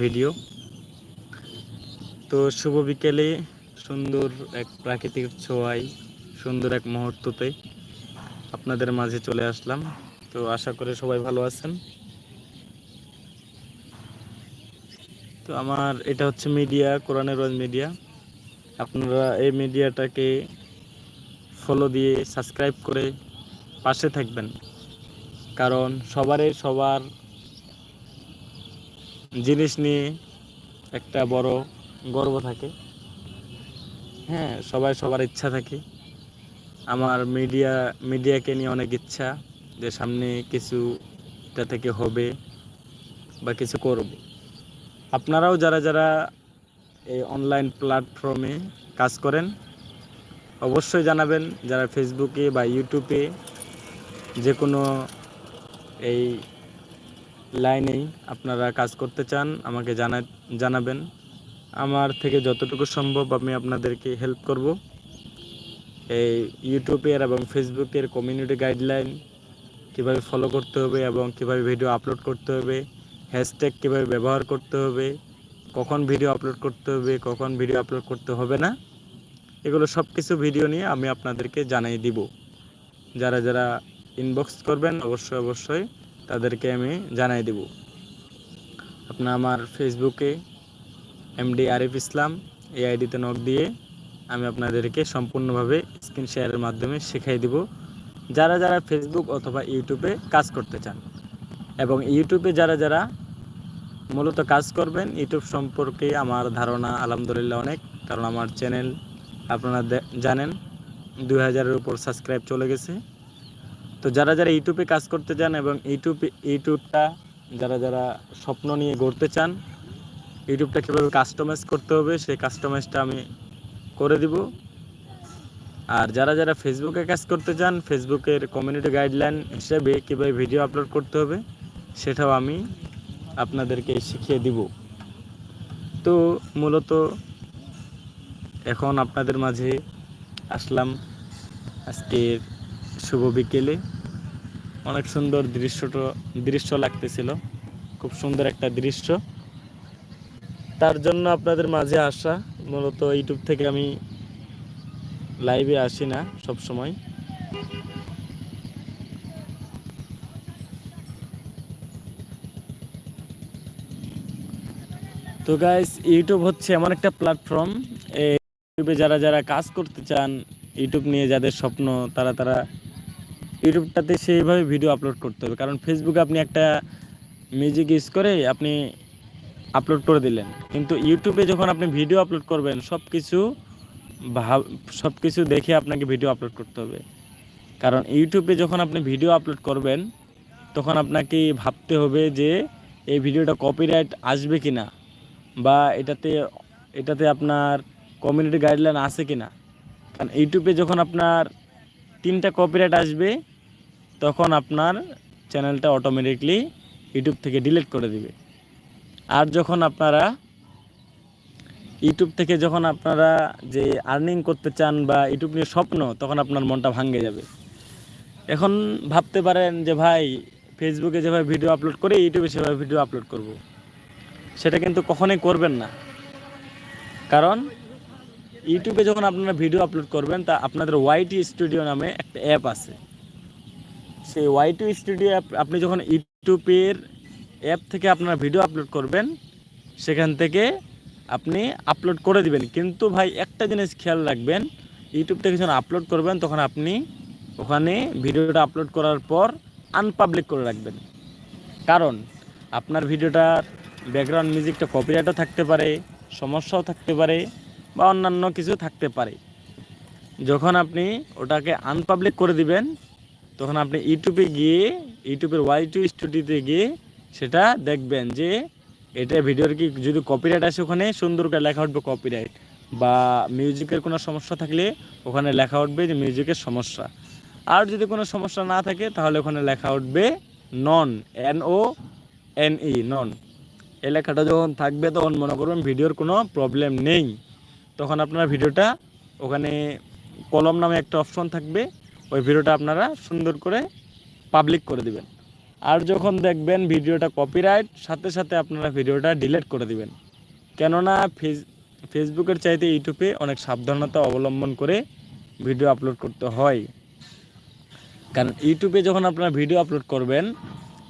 Video তো শুভ বিকেলে, সুন্দর এক প্রাকৃতিক ছোঁয়ায়, সুন্দর এক মুহূর্ততে আপনাদের মাঝে চলে আসলাম। তো আশা করে সবাই ভালো আছেন। তো আমার, এটা হচ্ছে মিডিয়া কোরআনের রোজ মিডিয়া আপনারা এই মিডিয়াটাকে ফলো দিয়ে সাবস্ক্রাইব করে পাশে থাকবেন। কারণ সবারই সবার জিনিস নিয়ে একটা বড় গর্ব থাকে। হ্যাঁ সবাই সবার ইচ্ছা থাকে। আমার মিডিয়া মিডিয়াকে নিয়ে অনেক ইচ্ছা যে সামনে কিছু এটা থেকে হবে বা কিছু করব। আপনারাও যারা যারা এই অনলাইন প্ল্যাটফর্মে কাজ করেন, অবশ্যই জানাবেন যারা ফেসবুকে বা ইউটিউবে যে কোনো এই লাইনেই আপনারা কাজ করতে চান, আমাকে জানা জানাবেন। আমার থেকে যতটুকু সম্ভব আমি আপনাদেরকে হেল্প করব। এই ইউটিউবের এবং ফেসবুকের কমিউনিটি গাইডলাইন কীভাবে ফলো করতে হবে এবং কীভাবে ভিডিও আপলোড করতে হবে হ্যাশট্যাগ কীভাবে ব্যবহার করতে হবে, কখন ভিডিও আপলোড করতে হবে, কখন ভিডিও আপলোড করতে হবে না, এগুলো সব কিছু ভিডিও নিয়ে আমি আপনাদেরকে জানাই দিব। যারা যারা ইনবক্স করবেন, অবশ্যই অবশ্যই তাদেরকে আমি জানাই দেব। আপনার আমার ফেসবুকে এমডি আরিফ ইসলাম এই আইডিতে নক দিয়ে আমি আপনাদেরকে সম্পূর্ণভাবে স্ক্রিন শেয়ারের মাধ্যমে শেখাই দিব। যারা যারা ফেসবুক অথবা ইউটিউবে কাজ করতে চান এবং ইউটিউবে যারা যারা মূলত কাজ করবেন ইউটিউব সম্পর্কে আমার ধারণা আলহামদুলিল্লাহ অনেক, কারণ আমার চ্যানেল আপনারা জানেন, দুই হাজারের উপর সাবস্ক্রাইব চলে গেছে। তো যারা যারা ইউটিউবে কাজ করতে চান এবং ইউটিউব, ইউটিউবটা যারা যারা স্বপ্ন নিয়ে গড়তে চান, ইউটিউবটা কীভাবে কাস্টমাইজ করতে হবে, সেই কাস্টমাইজটা আমি করে দিব। আর যারা যারা ফেসবুকে কাজ করতে চান ফেসবুকের কমিউনিটি গাইডলাইন হিসেবে কীভাবে ভিডিও আপলোড করতে হবে, সেটাও আমি আপনাদেরকে শিখিয়ে দিব। তো মূলত এখন আপনাদের মাঝে আসলাম আজকের শুভ বিকেলে। অনেক সুন্দর দৃশ্যটা, দৃশ্য লাগতেছিল। খুব সুন্দর একটা দৃশ্য। তার জন্য আপনাদের মাঝে আসা, মূলত ইউটিউব থেকে আমি লাইভে আসি না সব সময় তো গাইস ইউটিউব হচ্ছে এমন একটা প্ল্যাটফর্ম ইউটিউবে যারা যারা কাজ করতে চান ইউটিউব নিয়ে যাদের স্বপ্ন, তারা তারা ইউটিউবটাতে সেইভাবে ভিডিও আপলোড করতে হবে। কারণ ফেসবুকে আপনি একটা মিউজিক ইউজ করে আপনি আপলোড করে দিলেন। কিন্তু ইউটিউবে যখন আপনি ভিডিও আপলোড করবেন সব কিছু ভাব সব কিছু দেখে আপনাকে ভিডিও আপলোড করতে হবে। কারণ ইউটিউবে যখন আপনি ভিডিও আপলোড করবেন, তখন আপনাকে ভাবতে হবে যে এই ভিডিওটা কপিরাইট আসবে কি না বা এটাতে এটাতে আপনার কমিউনিটি গাইডলাইন আছে কি না কারণ ইউটিউবে যখন আপনার তিনটা কপিরাইট আসবে তখন আপনার চ্যানেলটা অটোমেটিকলি ইউটিউব থেকে ডিলিট করে দিবে। আর যখন আপনারা ইউটিউব থেকে যখন আপনারা যে আর্নিং করতে চান বা ইউটিউব নিয়ে স্বপ্ন, তখন আপনার মনটা ভাঙ্গে যাবে। এখন ভাবতে পারেন যে, ভাই ফেসবুকে যেভাবে ভিডিও আপলোড করে ইউটিউবে সেভাবে ভিডিও আপলোড করব। সেটা কিন্তু কখনোই করবেন না। কারণ ইউটিউবে যখন আপনারা ভিডিও আপলোড করবেন, তা আপনাদের ওয়াইটি স্টুডিও নামে একটা অ্যাপ আছে। সেই ওয়াই টু স্টুডিও অ্যাপ আপনি যখন ইউটিউবের অ্যাপ থেকে আপনার ভিডিও আপলোড করবেন, সেখান থেকে আপনি আপলোড করে দিবেন। কিন্তু ভাই, একটা জিনিস খেয়াল রাখবেন ইউটিউব থেকে যখন আপলোড করবেন, তখন আপনি ওখানে ভিডিওটা আপলোড করার পর আনপাবলিক করে রাখবেন। কারণ আপনার ভিডিওটার ব্যাকগ্রাউন্ড মিউজিকটা কপিরাইটও থাকতে পারে, সমস্যাও থাকতে পারে, বা অন্যান্য কিছু থাকতে পারে। যখন আপনি ওটাকে আনপাবলিক করে দিবেন তখন আপনি ইউটিউবে গিয়ে, ইউটিউবের ওয়াই টু স্টুডিওতে গিয়ে সেটা দেখবেন যে এটা ভিডিওর কি যদি কপিরাইট আসে ওখানে, সুন্দর করে লেখা উঠবে কপিরাইট বা মিউজিকের কোনো সমস্যা থাকলে ওখানে লেখা উঠবে যে মিউজিকের সমস্যা। আর যদি কোনো সমস্যা না থাকে, তাহলে ওখানে লেখা উঠবে নন এন ও এন ই নন এই লেখাটা যখন থাকবে, তখন মনে করবেন ভিডিওর কোনো প্রবলেম নেই। তখন আপনার ভিডিওটা ওখানে কলম নামে একটা অপশন থাকবে। ওই ভিডিওটা আপনারা সুন্দর করে পাবলিক করে দিবেন। আর যখন দেখবেন ভিডিওটা কপিরাইট সাথে সাথে আপনারা ভিডিওটা ডিলিট করে দিবেন। কেননা ফেস ফেসবুকের চাইতে ইউটিউবে অনেক সাবধানতা অবলম্বন করে ভিডিও আপলোড করতে হয়। কারণ ইউটিউবে যখন আপনারা ভিডিও আপলোড করবেন,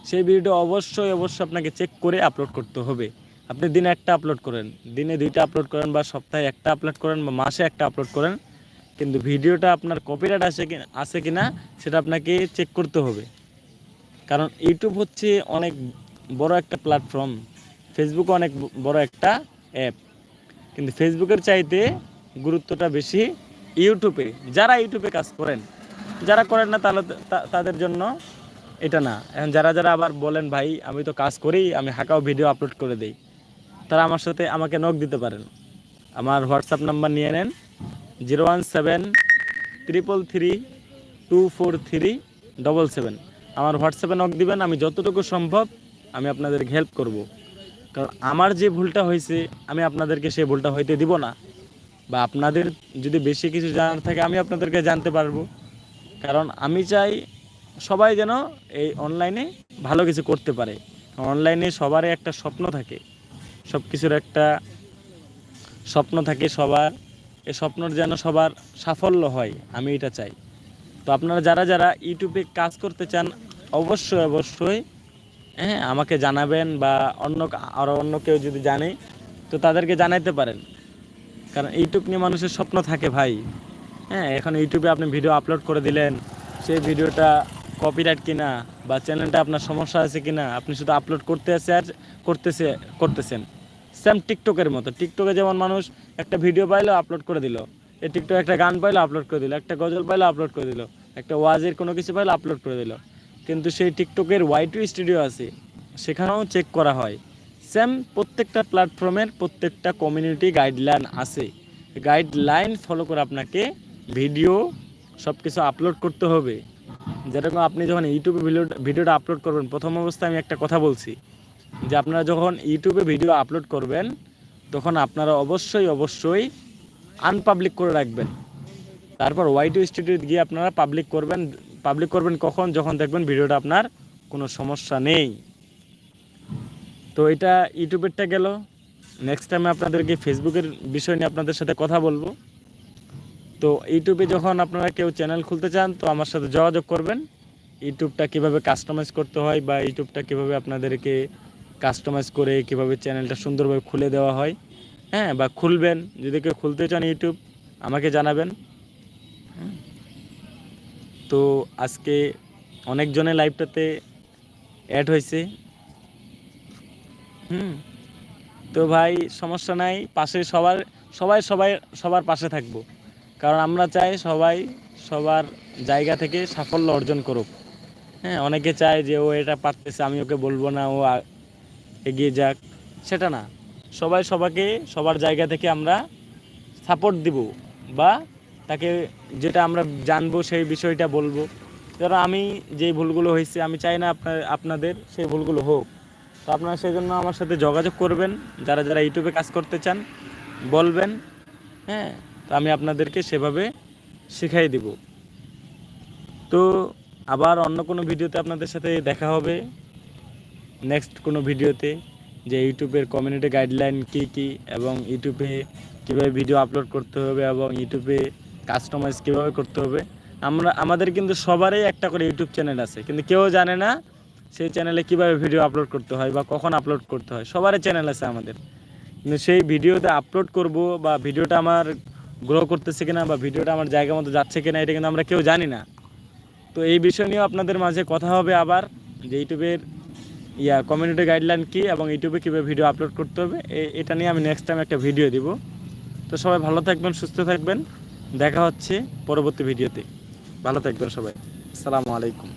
সেই ভিডিও অবশ্যই অবশ্যই আপনাকে চেক করে আপলোড করতে হবে। আপনি দিনে একটা আপলোড করেন, দিনে দুইটা আপলোড করেন বা সপ্তাহে একটা আপলোড করেন বা মাসে একটা আপলোড করেন। কিন্তু ভিডিওটা আপনার কপিরাইট আছে কি আছে কি না সেটা আপনাকে চেক করতে হবে। কারণ ইউটিউব হচ্ছে অনেক বড় একটা প্ল্যাটফর্ম ফেসবুক অনেক বড় একটা অ্যাপ কিন্তু ফেসবুকের চাইতে গুরুত্বটা বেশি ইউটিউবে যারা ইউটিউবে কাজ করেন, যারা করেন না তাহলে তাদের জন্য এটা না। এখন যারা যারা আবার বলেন, ভাই, আমি তো কাজ করি, আমি হাঁকাও ভিডিও আপলোড করে দেই। তারা আমার সাথে আমাকে নক দিতে পারেন। আমার হোয়াটসঅ্যাপ নাম্বার নিয়ে নেন। Zero one seven triple three two four three double seven আমার হোয়াটসঅ্যাপে নক দিবেন, আমি যতটুকু সম্ভব আমি আপনাদেরকে হেল্প করব। কারণ আমার যে ভুলটা হয়েছে, আমি আপনাদেরকে সেই ভুলটা হইতে দিব না। বা আপনাদের যদি বেশি কিছু জানার থাকে, আমি আপনাদেরকে জানতে পারব। কারণ আমি চাই সবাই যেন এই অনলাইনে ভালো কিছু করতে পারে। অনলাইনে সবারই একটা স্বপ্ন থাকে। সব কিছুর একটা স্বপ্ন থাকে সবার। এই স্বপ্নর যেন সবার সাফল্য হয়, আমি এটা চাই। তো আপনারা যারা যারা ইউটিউবে কাজ করতে চান, অবশ্যই অবশ্যই হ্যাঁ আমাকে জানাবেন বা অন্য আরও অন্য কেউ যদি জানে, তো তাদেরকে জানাইতে পারেন। কারণ ইউটিউব নিয়ে মানুষের স্বপ্ন থাকে ভাই। হ্যাঁ এখন ইউটিউবে আপনি ভিডিও আপলোড করে দিলেন, সেই ভিডিওটা কপিরাইট কিনা বা চ্যানেলটা আপনার সমস্যা আছে কিনা, আপনি শুধু আপলোড করতে আছে আর করতেছে, করতেছেন। সেম টিকটকের মতো। টিকটকে যেমন মানুষ একটা ভিডিও পাইলো আপলোড করে দিল। এই টিকটক একটা গান পাইলো আপলোড করে দিল। একটা গজল পাইলো আপলোড করে দিল। একটা ওয়াজের কোনো কিছু পাইলো আপলোড করে দিল। কিন্তু সেই টিকটকের ওয়াইটু স্টুডিও আছে, সেখানেও চেক করা হয়। সেম প্রত্যেকটা প্ল্যাটফর্মের প্রত্যেকটা কমিউনিটি গাইডলাইন আছে। গাইডলাইন ফলো করে আপনাকে ভিডিও সব কিছু আপলোড করতে হবে। যেরকম আপনি যখন ইউটিউবে ভিডিও ভিডিওটা আপলোড করবেন, প্রথম অবস্থায় আমি একটা কথা বলছি। যে আপনারা যখন ইউটিউবে ভিডিও আপলোড করবেন, তখন আপনারা অবশ্যই অবশ্যই আনপাবলিক করে রাখবেন। তারপর ওয়াইটু স্টুডিও গিয়ে আপনারা পাবলিক করবেন। পাবলিক করবেন কখন? যখন দেখবেন ভিডিওটা আপনার কোনো সমস্যা নেই। তো এটা ইউটিউবেরটা গেল। নেক্সট টাইমে আপনাদেরকে ফেসবুকের বিষয় নিয়ে আপনাদের সাথে কথা বলব। তো ইউটিউবে যখন আপনারা কেউ চ্যানেল খুলতে চান, তো আমার সাথে যোগাযোগ করবেন। ইউটিউবটা কীভাবে কাস্টমাইজ করতে হয় বা ইউটিউবটা কীভাবে আপনাদেরকে কাস্টমাইজ করে কীভাবে চ্যানেলটা সুন্দরভাবে খুলে দেওয়া হয় হ্যাঁ বা খুলবেন। যদি কেউ খুলতে চান ইউটিউব আমাকে জানাবেন। তো আজকে অনেকজনে লাইভটাতে অ্যাড হয়েছে। হুম। তো ভাই, সমস্যা নাই, পাশে সবার, সবাই সবাই সবার পাশে থাকব। কারণ আমরা চাই সবাই সবার জায়গা থেকে সাফল্য অর্জন করুক। হ্যাঁ অনেকে চায় যে, ও এটা পারতেছে, আমি ওকে বলব না, ও এগিয়ে যাক। সেটা না। সবাই সবাকে সবার জায়গা থেকে আমরা সাপোর্ট দিব বা তাকে যেটা আমরা জানব সেই বিষয়টা বলব। ধরো আমি যে ভুলগুলো হয়েছে, আমি চাই না আপনার, আপনাদের সেই ভুলগুলো হোক। তো আপনারা সেই জন্য আমার সাথে যোগাযোগ করবেন। যারা যারা ইউটিউবে কাজ করতে চান, বলবেন হ্যাঁ? তো আমি আপনাদেরকে সেভাবে শিখাই দিব। তো আবার অন্য কোনো ভিডিওতে আপনাদের সাথে দেখা হবে। নেক্সট কোনো ভিডিওতে যে ইউটিউবের কমিউনিটি গাইডলাইন কী কী এবং ইউটিউবে কীভাবে ভিডিও আপলোড করতে হবে এবং ইউটিউবে কাস্টমাইজ কীভাবে করতে হবে, আমরা আমাদের কিন্তু সবারই একটা করে ইউটিউব চ্যানেল আছে। কিন্তু কেউ জানে না সেই চ্যানেলে কীভাবে ভিডিও আপলোড করতে হয় বা কখন আপলোড করতে হয়। সবারই চ্যানেল আছে আমাদের। কিন্তু সেই ভিডিওতে আপলোড করব বা ভিডিওটা আমার গ্রো করতেছে কিনা বা ভিডিওটা আমার জায়গা মতো যাচ্ছে কিনা, এটা কিন্তু আমরা কেউ জানি না। তো এই বিষয় নিয়েও আপনাদের মাঝে কথা হবে আবার যে ইউটিউবের ইয়া কমিউনিটি গাইডলাইন কী এবং ইউটিউবে কীভাবে ভিডিও আপলোড করতে হবে এটা নিয়ে আমি নেক্সট টাইম একটা ভিডিও দিব। তো সবাই ভালো থাকবেন, সুস্থ থাকবেন। দেখা হচ্ছে পরবর্তী ভিডিওতে ভালো থাকবেন সবাই। আসসালামু আলাইকুম।